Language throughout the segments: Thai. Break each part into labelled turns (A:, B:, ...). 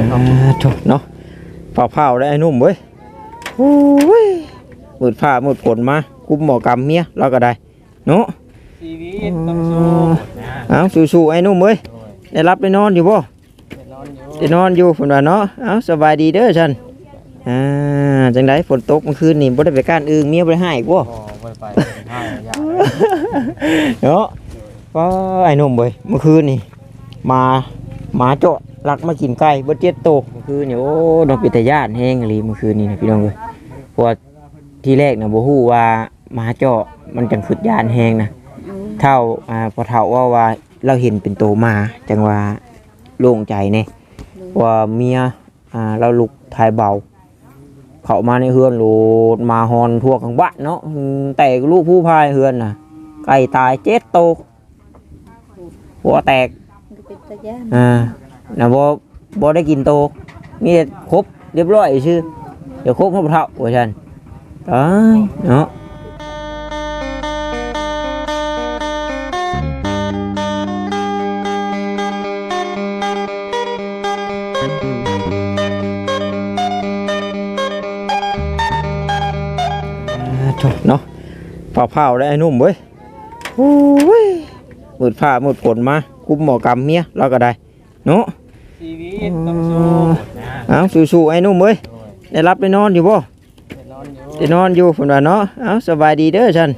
A: ได้ครับ
B: อ่าโถเนาะเผาๆได้ไอ้หนุ่มเว้ยโอ้ยมืดผ้ามืดฝนมากุมหมอกรรมเมียเราก็ได้ เนาะ
A: ชีวิตต้องสู้นะ
B: เอาสู้ๆไอ้หนุ่มเว้ยได้รับได้นอนอยู่บ่
A: ได้นอนอยู่
B: ได้นอนอยู่ฝนว่าเนาะเอาสบายดีเด้อฉันอ่าจังไดฝนตกเมื่อคืนนี่บ่ได้ไปก้านอึงเมียบ่ได้ให้อีกบ่
A: พอไปไปห้าอย่าง
B: เนาะก็ไอ้หนุ่มเว้ยเมื่อคืนนี่มาหมาเจาะ ลักมากินไก่เบ่เจ็ดโตวเมื่อคืนนี่โอ้ดอกปิตยานแห้งอีหลีเมื่อคืนนี่นะพี่น้องเว้ยเพราะว่าที่แรกน่ะบ่ฮู้ว่าหมาเจาะมันจังขึ้นยานแห้งนะเท่าอ่าพอเฒ่าว่าว่าเราเห็นเป็นโตวหมาจังว่าโล่งใจแน่ว่าเมียอ่าเราลุกทายเบา เข้ามาในเฮือนโหลดมาฮอนทั่วข้างบ้านเนาะอืมแต่ลูกผู้พายเฮือนน่ะไก่ตายเจ็ดโตวหัวแตก
C: มันก็เป็นตะย่าน
B: อ่า นะบ่บ่ได้กินโตมีแต่ครบเรียบร้อยชื่อเดี๋ยวครบพระเท่าว่าฉันตายเนาะอ่าโถเนาะเผาๆได้ไอ้นุ่มเว้ยโอ้ยมืดผ้ามืดฝนมากุมหมอกรรมเมียเราก็ได้ เนาะ
A: ชีวิตต้องสู้นะ
B: เอาสู้ๆไอ้นุ่มเว้ยได้รับได้นอนอยู่บ่
A: ได้นอนอยู่
B: ได้นอนอยู่ฝนว่าเนาะเอาสบายดีเด้อฉัน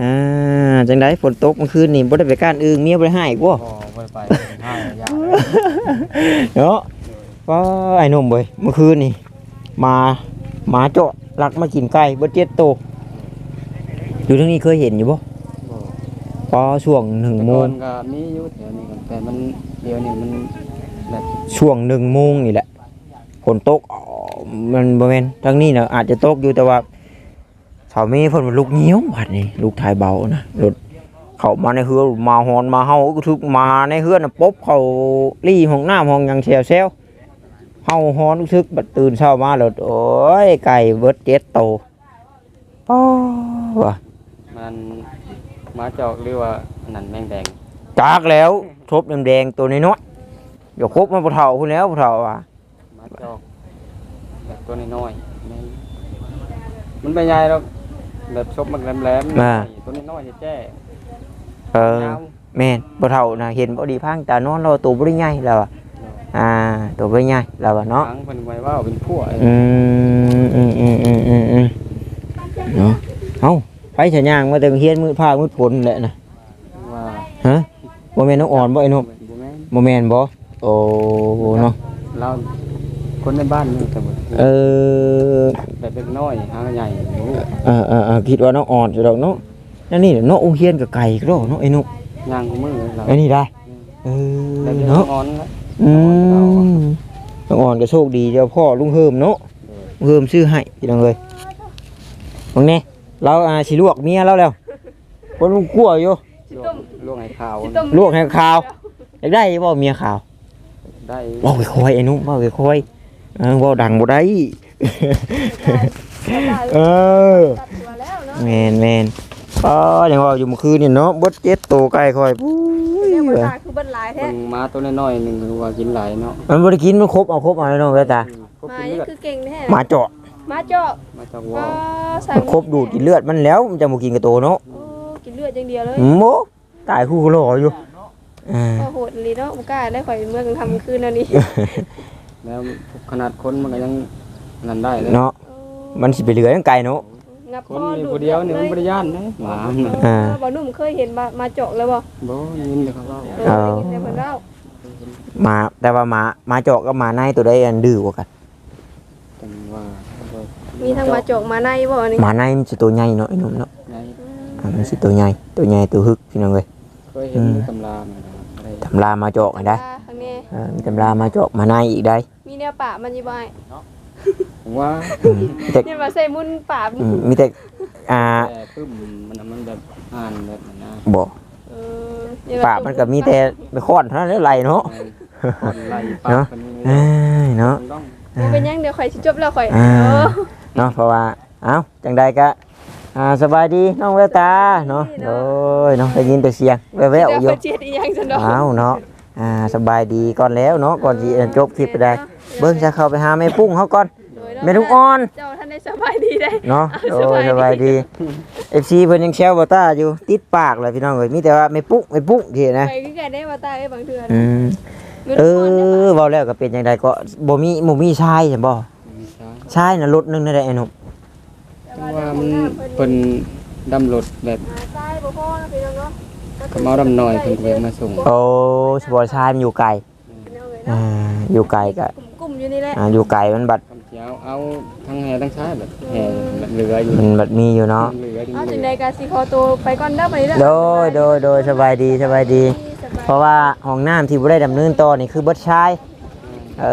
B: อ่าจังไดฝนตกเมื่อคืนนี่บ่ได้ไปก้านอึงเมียบ่ได้ให้อีกบ่
A: พอไปไปห้าอย่าง
B: เนาะก็ไอ้นุ่มเว้ยเมื่อคืนนี่มาหมาเจาะลักมากินไก่เบ่เจ็ดโตอยู่ทางนี้เคยเห็นอยู่บ่พอช่วงหนึ่งโมง
A: ก็มีอยู่แถวนี้แต่มันเดี๋ยวนี้มัน แบบ
B: ช่วงหนึ่งโมงนี่แหละฝนตกอ๋อมันบ่แม่นทางนี้น่ะอาจจะตกอยู่แต่ว่าสามีเพิ่นมันลุกเงี้ยวบัดนี้ลูกถ่ายเบานะรถเข้ามาในเฮือนมาฮอนมาเฮาก็ทึกมาในเฮือนน่ะป๊บเข้าลี่ห้องน้ำห้องหยังแซวแซวเฮาฮอนทึกบัดตื่นเช้ามาแล้วโอ้ยไก่เบิดเจ็ดโตวป้อว่ะ
A: มันหมาจอกหรือว่าอันนั่นแมงแดง
B: จากแล้วทบแดงๆตัวน้อยๆ อย่าครบมันบ่เฒ่าพุ่นแล้วบ่เฒ่าว่ะ
A: หมาจอกแบบตัวน้อยๆแม่นมันไม่ใหญ่หรอกแบบชบมันแหลมๆ
B: อ่า
A: ตัวน้อยๆแจ้
B: เออ
A: ยาว
B: แม่นบ่เท่านะเห็นบ่ดีพังตานอนเราตัวบ่ได้ใหญ่แล้วอะอ่า ตัวบ่ได้ใหญ่แล้วอะเนาะ
A: ทั้งเป็นไว้ว่าเป็นพวก
B: อืมอืมอืมอืมอืมอืมเนาะเอ้าไปฉะย่างมาแต่เฮียนมืดผ้ามืดฝนแหละนะ
A: ว่า
B: ฮะบ่แม่นน้องอ่อนบ่ไอ้หนุ่ม
A: บ่แม่น
B: บ่แม่นบ่ โอ้เนาะ
A: เราคนในบ้านนี่แต่ว่า
B: เออ
A: แบบเล็กน้อยหางใหญ่บ่รู้
B: เออเออเออคิดว่าน้องอ่อนอยู่ดอกเนาะนั่นนี่เนาะโรงเรียนก็ไกลก็เนาะไอ้หนุ่ม
A: ย่างของมือเรา
B: ไอ้นี่ได้เอ
A: แบ
B: อบ
A: เล็ก
B: เนาะ
A: อ่อนแล้ว
B: อืมน้องอ่อนก็โชคดีเดี๋ยวพ่อลุงเฮิมเนาะเพิ่มชื่อให้พี่น้องเลยมึงเนี่ยเราอาชิลวกเมียเราแล้วคนลุงกลัวอยู่
A: ลวกลวกให้ขาว
B: ลวกให้ขาวอยากได้บ่เมียขาว
A: ได้
B: เว่าไปคอยไอ้นุ่มเว่าไปคอยเออเว่าดังบ่ได้ เออ
C: ตัดตัวแล้วเนาะ
B: แมนแมนก็ยังเว่าอยู่เมื่อคืนนี่เนาะบดเจ็ดโตวไก่คอยปุ้ย
C: เรียกว่าตาคือเบิ้ลหลายแท้
A: เบิ่งม้าตัวน้อยๆหนึงคือว่ากินหลายเนาะ
B: มันบ่ได้กินมันครบเอาครบเอาเลยน้องเวตา
A: ครบ
C: มา
A: กิน
C: นี่
A: เลือด
C: คือเก่งแท้
B: หมาเจาะ
C: มาเจาะ
A: มาจาก
C: ก็
A: ว่า
C: สั่ง
B: มันครบดูดกินเลือดมันแล้วมันจะบ่กินกับโตเนาะ
C: โอ้กินเลือดอย่างเดียวเลย
B: โมตายคู่ก็รออยู่ อ่า
C: ก็โหดลีเนาะบ่กล้าได้ข่อยเมื่อกลางค่ำคืนแล้วนี่
A: แล้วขนาดคนมันก็ยังนั่นได้เลย
B: เนาะมันสิไปเหลือยังไกลเนาะ
C: งับ
A: ค
C: คนอ
A: มี
C: ดู
A: ผู้เดียวนี่มันบ่ได้ย่านนะหมาน่ะ
B: อ่า
C: บ่หนุ่มเคยเห็นมามาเจาะแล้วบ่
A: บ่ยินเลยครับว่า
C: เอ
B: เอา
C: อได้ยินแต่เพิ่นเล่า
B: หมาแต่ว่าหมาหมาเจาะกับหมาในตัวใดอันดื้อกว่ากัน
A: จังว่าบ่
C: มีทั้งมาเจาะมาในบ่นี่
B: หมาในมันสิตัวใหญ่เนาะไอ้หนุ่มเนาะ
A: ไง
B: อ่ามันสิตัวใหญ่ตัวใหญ่ตัวฮึกพี่น้องเอ้ย
A: เคยเห็น
B: อืม
A: ตำรามันอะไร
B: ตำรามาเจาะกันได้
C: ข้างนี้
B: อ่ามีตำรามาเจาะหมาในอีกได้
C: มีแนวป่ามันอยู่บ่ไอ้
A: ผมว่า
B: อืมมีแต่
C: เนี่ยมาใส่มุนป่า
B: อืมมีแต่อ่า
A: แต่ปึ้มมันมันแบบอ่านแบบนั้นนะ
B: บ่
C: เออเนี่ย
B: ปากมันก็มีแต่ไปค้อนเท่านั้นแหละไหลเนาะ
A: คนไล่ปา
B: เนาะ
A: กคนนี้
B: เอ้ยเนาะ
A: ต้อง
C: บ่เป็นหยังเดี๋ยวข่อยสิจบแล้วข่อย
B: อ่า
C: เออ
B: เนาะเพราะว่าเอ้าจังใดก็ อ่าสบายดีน้องแววตาเนาะโอ้ยเนาะได้ยินแต่เสียงแว่ว
C: เดี๋ยว
B: ๆอยู่
C: ข่อยเจ็ดอีหยังซั่นดอก
B: อ้าวเนาะอ่าสบายดีก่อนแล้วเนาะก่อนที่จะจบคลิปไปได้
C: เเบิ่
B: งจะเข้าไปหาแม่ปุ้งเขาก่อน
C: โดย
B: แม่ลูกอ่อน
C: เจ้าท่านได้สบายดีได้
B: เนาะ
C: อ่า
B: โอ้ยส
C: ส
B: บา
C: บายยดี
B: ดี FC เพิ่นยังแซวบ่ตาอยู่ติดปากเลยพี่น้องเอ้ยมีแต่ว่าแม่ปุ้งแม่ปุ้งที่นะ
C: ไปคือกันได้มาตายบางเทื่อ
B: อืม
C: ไม่
B: เอ
C: รู้ก่อนได้ปะ
B: อเว้าแล้วก็เป็นจังไดก็บ่มีบ่มีชายใช่บ่
A: มีช้าง
B: ชายน่ะรถหนึงนั่นแหละไอ้หนุ่ม
A: ว่ามันเป็นดำรถแบบ
C: หาตายบ่พอนะพี่น้องเนาะ
A: กระเมาดำหน่อยเพิ่นก็เลยมาส่ง
B: โอ้สปอร์ตชายมันอยู่ไกล
C: พี่น้องเอ้ย
B: อ่า
C: เนาะ
B: อยู่ไกลก็
C: กลุ่มๆอยู่นี่แหละ
B: อ่าอยู่ไกลมันบัด
A: คำเช้าเอาทั้งแห่ทั้งช้าแบบแห่แบบเหลืออยู่
B: มันบัดมีอยู่เนาะ
A: เหลืออยู่
C: เอา
A: เห
C: จั
A: ลื
C: ง
A: อ
C: ใดก็สิขอตัวไปก่อนเด้อไปเด้อ
B: โดยโดยโดยสบายดีสบายดี
C: สบาย
B: เพราะว่าห้องน้ำที่บ่ได้ดำเนินต่อนี่คือเบิดชายเอ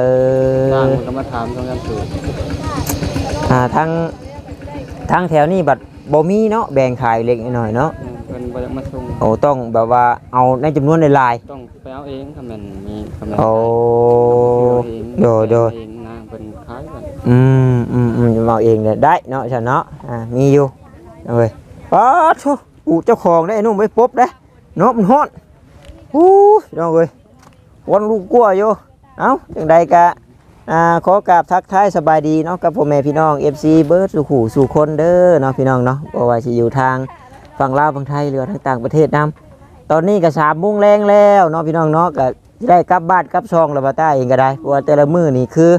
A: ทาง
B: อ
A: มันก็มาถามต้องการสูตร
B: อ่าทั้ง ทั้งแถวนี้บัดบ่มีเนาะแบ่งขายเล็กน้อยเนาะ
A: เพิ่นบ่อยากมาส่ง
B: โอ้ต้องแบบว่าเอาในจำนวนหลาย
A: ต้องไปเอาเองถ้ามันมีถ้ามัน
B: ๆโอ้
A: เอง
B: โดยโดย
A: เองนะเพิ่นขายกัน
B: อืมอืมอืมเอาเองเนี่ยได้เนาะฉันเนาะอ่ามีอยู่เอาเว้ยป๊าดโธ่อูเจ้าของได้ไอ้นุ่มไปปุ๊บได้เนาะมันฮ้อนอู้ยน้องเว้ยวันลูกกลัวอยู่เอ้าจังใดกะ อ่าขอกราบทักทายสบายดีเนาะกับพ่อแม่พี่น้อง FC เบิร์ดสู่หูสู่คนเด้อเนาะพี่น้องเนาะบ่ว่าสิอยู่ทางฝั่งลาวฝั่งไทยหรือทางต่างประเทศนํตอนนี้ก็3โมงแรงแล้วเนาะพี่น้องเนาะก็ได้กลับบ้านกลับช่องแล้วบ่าต้าเองก็ได้เพราะว่าแต่ละมื้อนี่คือ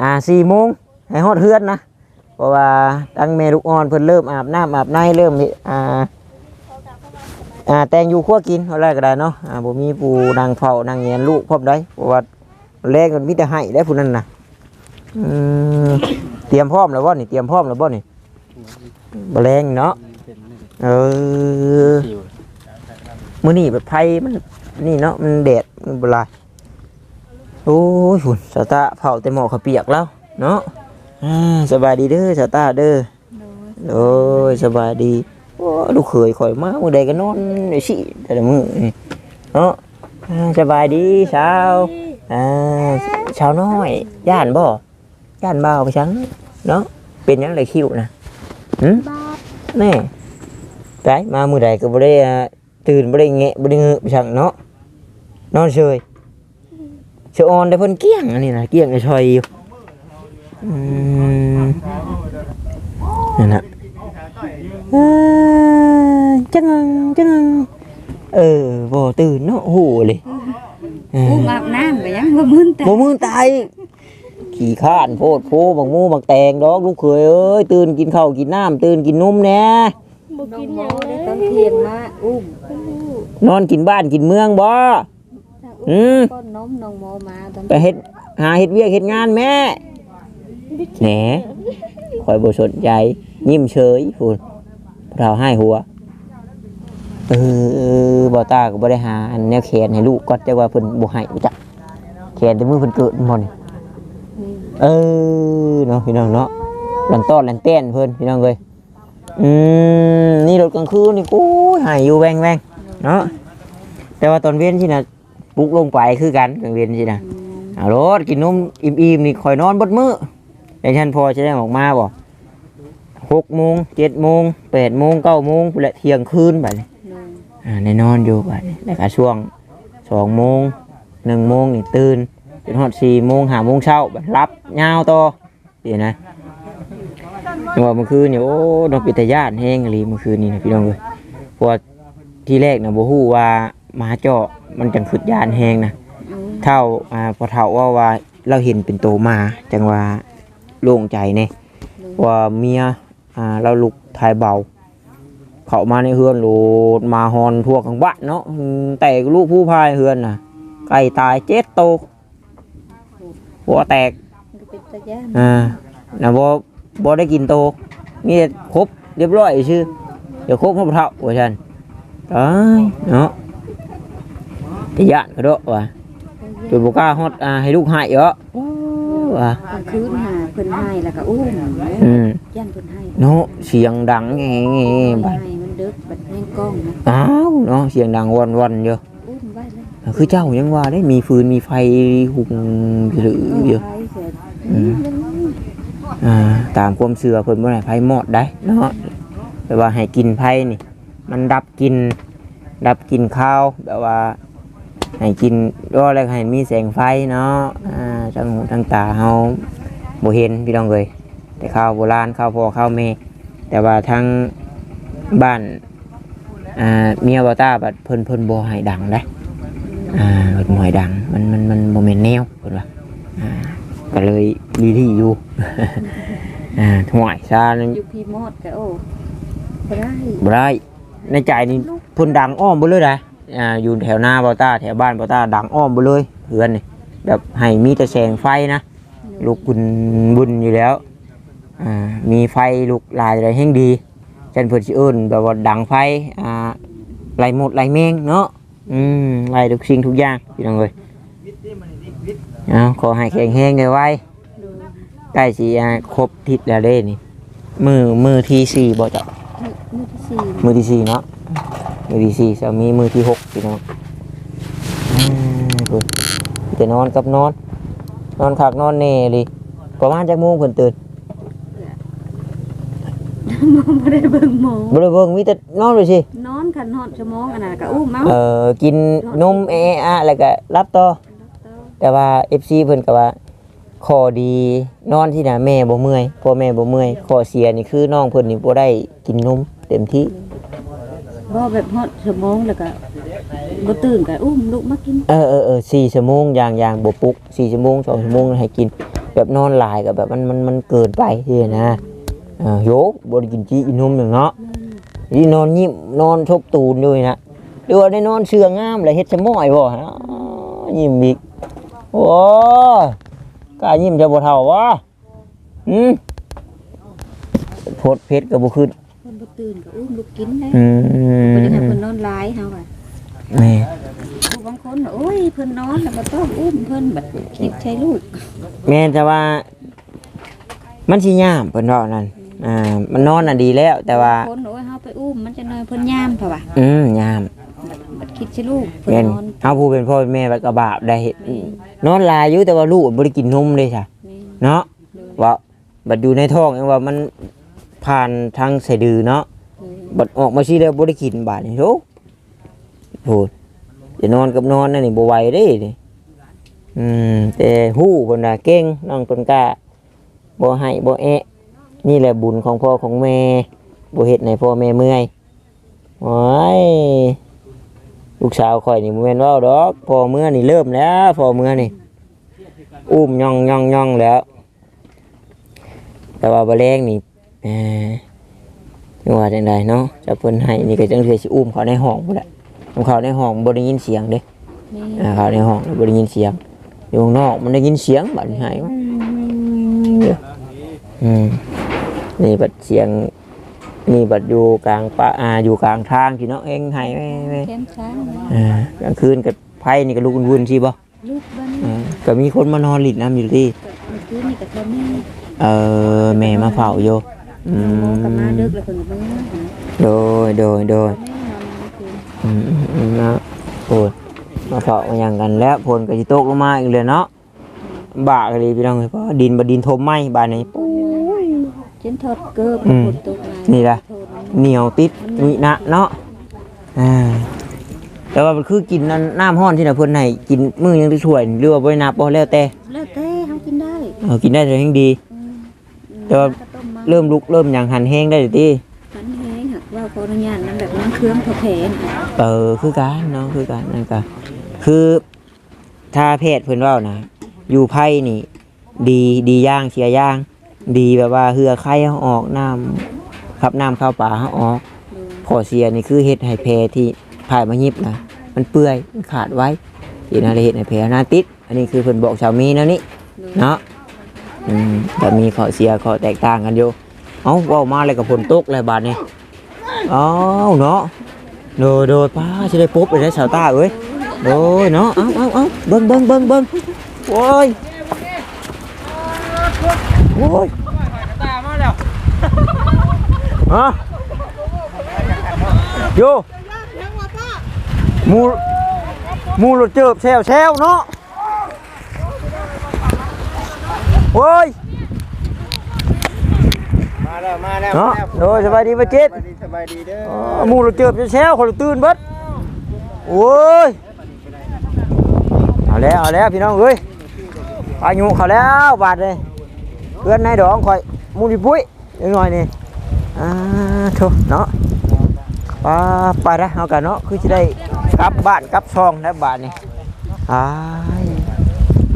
B: อ่าสี่โมงให้ฮอดเฮือนนะเพราะว่าตั้งเมลูกอ่อนเพิ่นเริ่มอาบน้ำอาบในเริ่มอ่าอ่าแตงอยู่ขั้วกินอาแรก็ได้เนาะอ่าบ่มีผู้นางเฝ้านางเงียนลูกพร้อมได้เพราะว่า แรงมันมีแต่ให้ได้วผู้นั้นนะอืมเตรียมพร้อมแล้วบ่นี่เตรียมพร้อมแล้วบ่นี่บ่แรงเนาะ
A: เอ
B: อมื้อนี้แบบไผมันนี่เนาะมันแดดมันบ่ลายโอ้ยฝุ่นสตาเผาแต่หมอกเขาเปียกแล้วเนาะอ่าสบายดีเด้อชาตาเด้อโอ้ยสบายดีโอ้ลูกเขยข่อยมามื้อใดก็นอนได้สิแต่ละมื้อนี่เนาะสบายดีเช้า อ่าเช้าน้อยย่านบ่ย่านเบาไปชังเนาะเป็นยังไดคิวนะหึแน่ไปมามือใดก็บ่ได้อ่าตื่นบ่ได้แงะบ่ได้เงือไปชังเนาะนอนเฉยเชออนได้เพิ่นเกี้ยงอันนี้นะเกี้ยงไอ้ชอยอยู่อืมนั่นนะจังงังจังงังเออบ่ตื่นเนาะโหเลย เออ
D: อุ้มอาบน้ำก็ยังบ่มึนแต่
B: บ่มือตายขี้ข้านโพดโพบักมูบักแตงดอกลูกเขยเอ้ยตื่นกินข้าวกินน้ำตื่นกินนมแหน่
C: บ่
D: น้อ
C: กิ
D: ง
C: น
D: โม
C: หยังเล
D: ได้
C: ย
D: ตอนเที่ยงมาอุ้ม
B: นอนกินบ้านกินเมืองบ่อืม
D: ก้อนนมน้องโมมาตอน
B: ไปเฮ็ดหาเฮ็ดเวียกเฮ็ดงานแม่แหนคอยบ่สนใจยิ้มเฉยพูนเราให้หัว เออบ่ตาก็บ่ได้หาอันแนวแขนให้ลูกก็แต่ว่าเพิ่นบ่ให้จักแขนแต่มือเพิ่นเกิดบ่นี่เออเนาะพี่น้องเนาะลันต้อนลันเต้นเพิ่นพี่น้องเอ้ยอืมนี่รถกลางคืนนี่กูให้อยู่แวงแวงเนาะแต่ว่าตอนเว้นสินะปลุกลงไปคือกันกลางเว้นสินะเอารถกินนมอิ่มๆนี่คอยนอนบดมือแต่ฉันพอจะได้ออกมาบ่หกโมงเจ็ดโมงแปดโมงเก้าโมงและเที่ยงคืนบัดนี้
D: น้อง
B: อ่า ในนอนอยู่บัดนี้แล้วก็ช่วงสองโมงหนึ่งโมงนี่ตื่นจนฮอดสี่โมงห้าโมงเช้าบัดรับยาวต่อเดี๋ยวนะจังหวะเมื่อคืนนี่โอ้ดอกปิตยานแห้งอีหลีเมื่อคืนนี่นะพี่น้องเอ้ยเพราะว่าที่แรกนะบ่ฮู้ว่าหมาเจาะมันจังขึ้นยานแห้งนะเท่าอ่าพอเท่าว่าว่าเราเห็นเป็นโตมาจังว่าโล่งใจเนี่ยว่าเมียอ่าเราลุกทายเบา เข้ามาในเฮือนโหลดมาฮอนทั่วข้างบ้านเนาะอืมแต่ลูกผู้พายเฮือนน่ะไก่ตายเจ็ดโตวหัวแตก
D: มันก็เป็นตะย่าน
B: อ่านะบ่บ่ได้กินโตมีแต่ครบเรียบร้อยชื่อเดี๋ยวครบพระเท่าว่าฉันตายเนาะแต่ยานกระโดดว่ะจนบกล้าฮอดอ่าให้ลูกหายเยอะ ว่ะ
D: กลางคืนหาเพิ่นให้แล้วก็อุ้ม
B: อืม
D: ย่านเพิ่นให้
B: เนาะเสียงดังแง่แง่
D: ให้
B: บัด
D: มันดึกบัดแห้งกล้องนะ
B: อ้าวเนาะเสียงดังวันวันๆเยอะ
D: อุ้มไว้แล้ว
B: คือเจ้ายังว่าได้มีฟืนมีไฟหุงหรือเยอะ
D: ไฟเสร็จ
B: อืมอ่าตามความเชื่อเพิ่นบ่ให้ไฟหมอดได้เนาะแต่ว่าให้กินไฟนี่ มันดับกินดับกินข้าวแบบว่า ให้กินก็อะไรให้มีแสงไฟเนาะอ่าทั้งหูทั้งตาเฮาบ่เห็นพี่น้องเลยแต่ข้าวโบราณข้าวพ่อข้าวแม่แต่ว่าทั้งบ้านอ่าเมียบ่ตาบัดเพิ่นเพิ่นบ่ให้ดังได้อ่าเพิ่นบ่ให้ดังมันมันมันบ่แม่นแนวเพิ่นว่าอ่าก็เลยดีที่อยู่อ่าห่วยซานี่
D: อยู่พี่มอดก็โอ้บ่ได้
B: บ่ได้ในใจนี่เพิ่นดังอ้อมบ่เลยนะ อ่าอยู่แถวหน้าบ่ตาแถวบ้านบ่ตาดังอ้อมบ่เลยเพื่อนนี่แบบให้มีแต่แสงไฟนะลูกบุญบุญอยู่แล้วอ่ามีไฟลูกลายอะไรแห่งดีจันเพิ่นสิเอิ้นแบบว่าดังไฟอ่าไล่หมดไล่แมงเนาะอืมไล่ทุกสิ่งทุกอย่างพี่น้องเอ้ยเอาขอให้แข็งแรงไว้
D: ดู
B: ใกล้สิอ่าครบทิศแล้วเด้นี่มือมือที่สี่บ่จ้ะ
D: มือที่สี่
B: มือที่สี่เนาะ มือที่สี่จะมีมือที่หกพี่น้องอืมเพิ่นจะนอนกับนอน นอนคักนอนแน่เลยประมาณจักโมงเพิ่นตื่น
D: มองบ่ได้เบิ่งหมอง
B: บ่ได้เบิ่งมีแต่นอนเลยสิ
D: นอนคันฮอดชั่วโมงอันน่ะก็อุ้มเมา
B: เอ่อกินนมเอะอะแล้วก็รับต่อแต่ว่า FC เพิ่นก็ว่าข้อดีนอนที่น่ะแม่บ่เมื่อยพ่อแม่บ่เมื่อยข้อเสียนี่คือน้องเพิ่นนี่บ่ได้กินนมเต็มที่
D: บ่แบบฮอดชั่วโมงแล้วก็บ่ตื่นก็อุ้มลูกมากิน
B: เออเออเออ4ชั่วโมงอย่างอย่างบปลุก4ชั่วโมง2ชั่วโมงให้กิน แบบนอนหลายก็แบบมันมันมันเกินไปทีนะเออโยกบ่ได้กินจีกินนมอย่างเนาะนี่นอนยิ้มนอนชกตูนอยู่นี่นะหรือว่าได้นอนเชื่องงามแล้วเฮ็ดสมอยบ่ฮะยิ้มอีกโอ้ยกล้ายิ้มจะบ่เท่าวะอืมโพดเพชรก็บ่ขึ้น
D: ตื่นก็อุ้มลูกกินได้
B: อื
D: บ่ได้ให้
B: ม
D: เพิ่นนอนหลายเฮาอะ
B: แม่
D: ผู้บางคนน่ะโอ้ยเพิ่นนอนแล้วบ่ต้องอุ้มเพิ่นบัดคิดใช้ลูก
B: แม่นแต่ว่า มันสิยามเพิ่นเว้านั่นอ่ามันนอนน่ะดีแล้ว แต่ว่า
D: คนโอ้ยเฮาไปอุ้มมันจะน้อยเพิ่นยามเพราะว่า
B: อืมยาม
D: บัดคิดใช้ลูกเพิ่น
B: แม่น
D: นอน
B: เอาผู้เป็นพ่อเป็นแม่แล้วก็บาปได้เฮ็ดนอนหลายอยู่แต่ว่าลูกบ่ได้กินนมเลยจ้ะ
D: แม่น
B: เนาะ ว่าบัดอยู่ในท้องเองว่ามัน ผ่านทางสะดือเนาะ
D: เออ
B: บัดออกมาสิแล้วบ่ได้กินบาดนี่โธ่โหจะนอนกับนอนนั่นนี่บ่ไหวเด้นี่อืมแต่ฮู้เพิ่นน่ะเก่งน้องต้นกล้าบ่ให้บ่แอะนี่แหละบุญของพ่อของแม่บ่เฮ็ดให้พ่อแม่เมื่อยโอ้ยลูกสาวข่อยนี่บ่แม่นเว้าดอกพ่อเมื่อนี่เริ่มแล้วพ่อเมื่อนี่อุ้มย่องย่องย่องแล้ว แต่ว่าบ่แรงนี่ เอ่อจังว่าจังไดเนาะจะเพิ่นให้นี่ก็จังสิสิอุ้มเขาในห้องพุ่นแหละอุ้มเขาในห้องบ่ได้ยินเสียงเด้
D: แม่น
B: อ่าเขาในห้องบ่ได้ยินเสียง อยู่ข้างนอกมันได้ยินเสียงบัดนี้ให้วะอืมนี่บัดเสียงนี่บัดอยู่กลางป่าอ่าอยู่กลางทางที่เนาะเองให้แม่แม่
D: แก้มช้าง
B: อ่ากลางคืนกับไผนี่ก็ลุกวุ่นๆสิบ่
D: ลูกบ้าน
B: อ่าก็มีคนมานอนหลิดน้ำอยู่ที่
D: เมื่อคืนนี่ก็ทำแม่
B: เออแม่มาเฝ้าอยู่ อื
D: โมงก็มาดึ
B: ม
D: กแล้วเพิ่นก็มาหา
B: โดยโดยโดย
D: แม่นอนเมื่อคืน
B: อืมอืมอืมนะโอ้ยมาเฝ้ามาอย่างกันแล้วพลก็สิตกลงมาอีกเลยเนาะบ่าก็เลยพี่น้องเอ้ยเพราะว่าดินบ่ดินทมไหมบ้านนี้ปุ๊บ
D: เจนทอดเกิบ
B: อืม
D: ฝนตกมา
B: นี่ล่ะ
D: โทษ
B: เหนียวติดวินะเนาะอ่าแต่ว่ามันคือกินน้ำน้ำห้อนที่น่ะเพิ่นให้กินมื้อยังได้ช่วยหรือว่าบ่ได้นับบ่แล้วแต่
D: แล้วแต่เฮากินได้
B: เออกินได้แต่ยังดี
D: อืม
B: แต่ว่า
D: ก็ต้มมา
B: เริ่มลุกเริ่มหยังหันแห้งได้ติ
D: หันแห้งหักว่าขออนุญาตนั้นแบบนั้นเครื่องพอแผลน
B: เออคือกันเนาะคือกันนั่นก็คือถ้าเพศเพิ่นเว้านะอยู่ไผนี่ ดีดีย่างเสียย่าง ดีแบบว่าเหือไข่เขาออกน้ำขับน้ำเข้าป่าเขาออกขอเสียนี่คือเฮ็ดให้แพรที่ผ่ายมายิบนะมันเปื่อยมันขาดไว้ที่นั่นเลยเฮ็ดให้แพรหนาติด อันนี้คือเพิ่นบอกชาวมีนะนี่เนาะ อืมแต่มีข้อเสียข้อแตกต่างกันอยู่เอ้าเว้ามาเลยกับฝนตกเลยบาดนี้เอ้าเนาะโดยโดยป้าสิได้ปุ๊บไปได้สาวตาเอ้ยโดยเนาะเอ้าเอ้าเอ้าเบิ่งเบิ่งเบิ่งเบิ่งโอ้ยโอ้ย
A: ตามาแล้ว
B: ฮะโยมูมูรถเจิบแซวแซวเนาะ โอ้ย
A: มาแล้วมาแล้ว
B: เนาะ
A: มาแล้ว
B: โดยสบายดีป่ะเจ็ด
A: สบายดีสบายดีเด้อ
B: อ๋อมูรถเจิบแซวคนละตื่นเบิดโอ้ย เอาแล้วเอาแล้วพี่น้องเอ้ยไปอายุเขาแล้วบาดเลยเพื่อนนายดองคอยมูดิปุ้ยยังหน่อยนี่อ่าโถเนาะไปไปละเอากันเนาะคือจะได้กลับบ้านกลับช่องแล้วบาทนี่อ้าย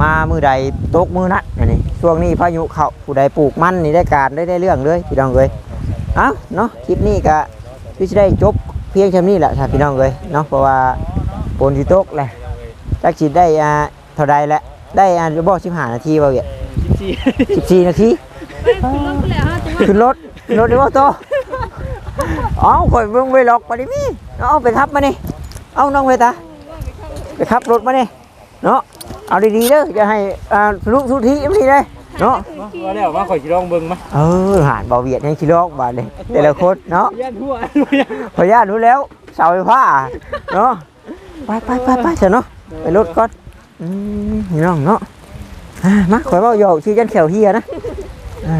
B: มามือใดตกมือนัดอันนี้ ช่วงนี้พายุเข้าผู้ใดปลูกมันนี่ได้การได้ได้เรื่องเลยพี่น้องเลยเอ้าเนาะคลิปนี้ก็คือจะได้จบเพียงแค่นี้แหละถ้าพี่น้องเลยเนาะเพราะว่าฝนที่ตกแหละจักสิได้อ่าเท่าใดแหละได้อ่าบอกสิบห้านาทีเปล่าเอ่ยสิบสี่นาทีขึ้นรถขึ้นรถดีว่าโตเอาข่อยเบิ่งไปหลอกมาดิมี่เอาไปขับมานี่เอาน้องเวตาไปขับรถมานี่เนาะ เอาดีๆเด้อจะให้อ่าลุกทุกทีไม่ได้เนาะ
A: ว่าแล้วมาข่อยสิลองเบิ่งมา
B: เออหานเบาเวียดให้ชิลอกบาดเลยแต่ละคนเนาะ
A: ย่านหัว
B: พยารู้แล้วเสาไฟฟ้าเนาะไปไปไปไปเถอะเนาะไปรถก่อนอืมพี่น้องเนาะอ่ามาข่อยเบาโยกชื่อยันแขวเฮียนะอ่า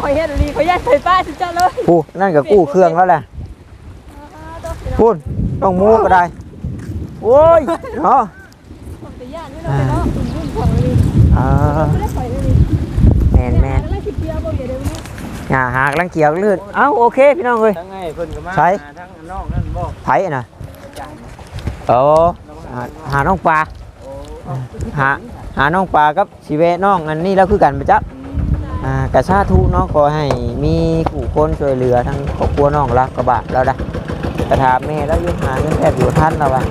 C: ขอยเฮ็ดดีขอยย่านไฟฟ้าสิจ้าเลย
B: ปูนั่นก็กู้เครื่องแล้วแหละพูดต้องมูก็ได้โอ้ยเนาะ
C: แต่ย่านไม่ต้ องไปเนาะรุ่นของเลย
B: อ่า
C: ไม่ได้ปล่อยเลย
B: แมนแมน
C: แล้วคิดเดียวบ่เดี๋ยวเดี๋ยวนี้
B: หาหากลังเกี่ยวลื่นเอ้าโอเคพี่น้องเอ้ย
A: ทั้งไงเพิ่นก็มา
B: ใช่
A: หาทั้งอันนอกนั่นบ่
B: ไผ่น่ะโอ้หาหาน้องปลาหาหาน้องปลากับสีเวน้องอันนี้แล้วคือกันไปจับอ่ากระชาทุเนาะขอให้มีผู้คนช่วยเหลือทั้งครอบครัวน้องรักกระบะแล้วนะกระถามแม่แล้วอยุ่หาเงินแทบอยู่ท่านแล้วว่ะ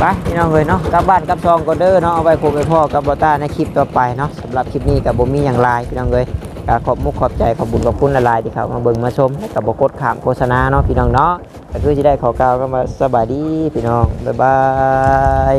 B: ไปพี่น้องเลยเนาะกลับบ้านกลับซองก็เด้อเนาะเอาไปพบไปพ่อกับบอต้าในคลิปต่อไปเนาะสำหรับคลิปนี้กับบ่มีอย่างไรพี่น้องเลยกขอบมุกขอบใจขอบบุญขอบคุณละลายที่เขามาเบิ่งมาชมและกับบกดขามโฆษณาเนาะพี่น้องเนาะก็คือจะได้ขอกล่าวก็มาสบายดีพี่น้องบ๊ายบาย